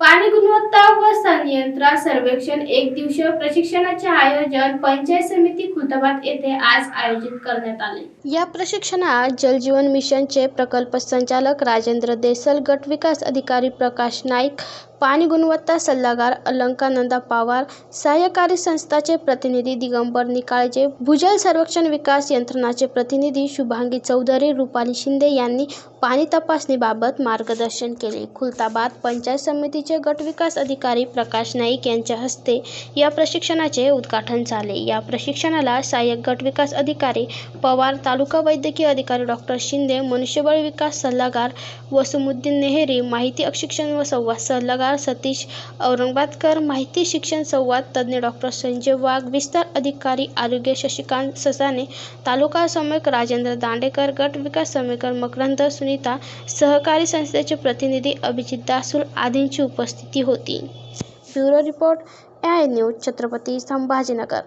पाणी गुणवत्ता व संनियंत्रण सर्वेक्षण एक दिवसीय प्रशिक्षणाचे आयोजन पंचायत समिती खुलताबाद येथे आज आयोजित करण्यात आले. या प्रशिक्षणात जलजीवन मिशनचे प्रकल्प संचालक राजेंद्र देसल गट विकास अधिकारी प्रकाश नाईक पाणी गुणवत्ता सल्लागार अलंकानंदा पवार सहाय्यकारी संस्थाचे प्रतिनिधी दिगंबर निकाळजे भूजल सर्वेक्षण विकास यंत्रणाचे प्रतिनिधी शुभांगी चौधरी रुपाली शिंदे यांनी पाणी तपासणीबाबत मार्गदर्शन केले. खुलताबाद पंचायत समितीचे गट विकास अधिकारी प्रकाश नाईक यांच्या हस्ते या प्रशिक्षणाचे उद्घाटन झाले. या प्रशिक्षणाला सहाय्यक गट विकास अधिकारी पवार तालुका वैद्यकीय अधिकारी डॉक्टर शिंदे मनुष्यबळ विकास सल्लागार वसुमुद्दीन नेहरी माहिती शिक्षण व संवाद सल्लागार सतीश औरंगाबादकर माहिती शिक्षण संवाद तज्ज्ञ डॉक्टर संजय वाघ विस्तार अधिकारी आरोग्य शशिकांत ससाने तालुका समेक राजेंद्र दांडेकर गट विकास समेकर मकरंद सुनीता सहकारी संस्थेचे प्रतिनिधी अभिजित दासुल आदींची उपस्थिती होती. Bureau report I news Chhatrapati Sambhajinagar.